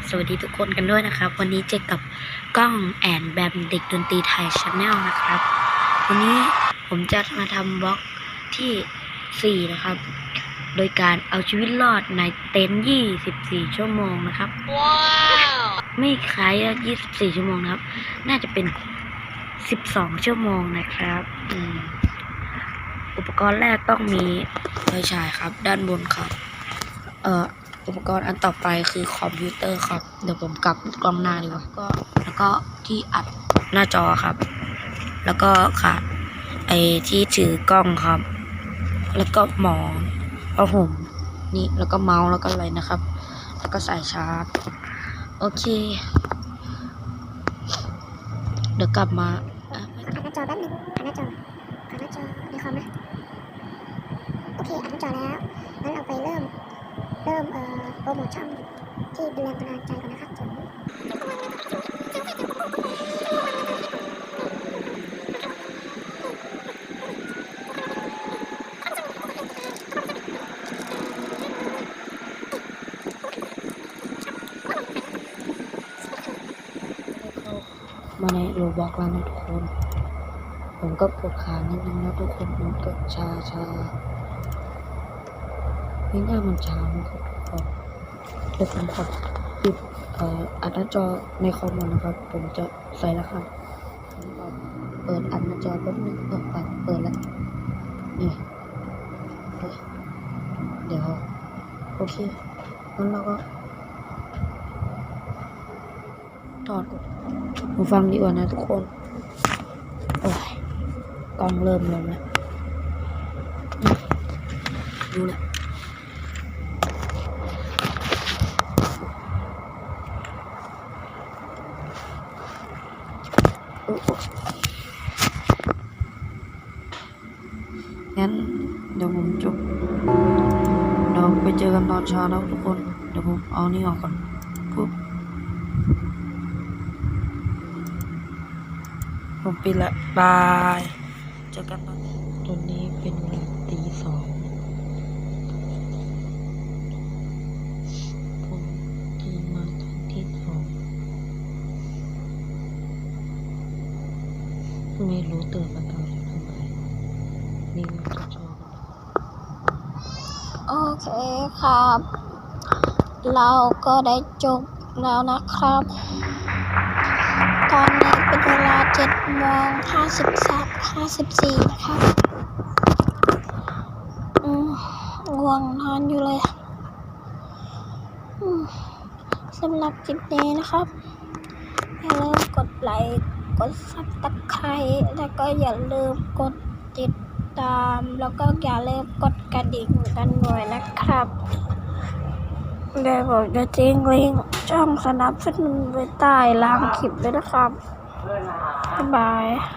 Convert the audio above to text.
บสวัสดีทุกคนกันด้วยนะครับ วันนี้เจอกับกล้องแอนแบมเด็กดนตรีไทยชาแนลนะครับ วันนี้ผมจะมาทำบล็อกที่ 4 นะครับ โดยการเอาชีวิตรอดในเต็นท์24 ชั่วโมงนะครับไม่คล้ายอะ24 ชั่วโมงนะครับ น่าจะเป็น 12 ชั่วโมงนะครับอืมอุปกรณ์แรกต้องมีไฟฉายครับ ด้านบนครับ เอ่อ อุปกรณ์อันต่อไปคือคอมพิวเตอร์ครับ เดี๋ยวผมกลับกล้องหน้าดีกว่าก็แล้วก็ที่อัดหน้าจอครับ แล้วก็ขาดไอที่ถือกล้องครับ แล้วก็หมอนผ้าห่มนี่แล้วก็เมาส์แล้วก็อะไรนะครับ แล้วก็สายชาร์จโอเค เดี๋ยวกลับมาอ่านหน้าจอแป๊บนึงอ่านหน้าจออ่านหน้าจอในคอมนะโอเคอ่านหน้าจอแล้ว งั้นเราไปเริ่ม เริ่มเอ่อโป รโมทช่องที่เป็นแรงบันดาลใจก่อนนะครับผมมาในโรบอกแล้วนะทุกคน ผมก็ปวดขานิดนึงนะทุกคนมันก็ชาชาไม่น่ามันชาครับทุกคน ดี๋ยวผมขอปิดเอ่ออัดหน้าจอในคอมนะครับ ผมจะใส่รหัสผมขอเปิดอัดหน้าจอแป๊บนึงเออเปิดเปิดแล้วนี่เดี๋ยวโอเคงั้นเราก็ถอดหูฟังดีกว่านะทุกคนโอ้ยกล้องเริ่มลงแล้วดูและโอ้โอ้ งั้นเดี๋ยวผมจบเดี๋ยวไปเจอกันตอนเช้าแล้วทุกคน เดี๋ยวผมเอานี่ออกก่อนปุ๊บผมปิดละบาย เจอกันตอนตอนนี้เป็นเวลาตีสองผมตื่นมาตอนที่สองไม่รู้ตื่นมาตอนทำไมนี่มันจะชอบ โอ เคครับ เราก็ได้จบแล้วนะครับ ตอนนี้เป็นเวลา7โมง53 54นะครับอืมง่วงนอนอยู่เลยสำหรับคลิปนี้นะครับ อย่าลืมกดไลค์ กดซับตะไคร้แล้วก็อย่าลืมกดติด ตาม แล้วก็อย่าลืมกดกระดิ่งกันด้วยนะครับเดี๋ยวผมจะจิ้งลิงช่องสนับสนุนไว้ใต้ล่างคลิปเลยนะครับบ๊ายบาย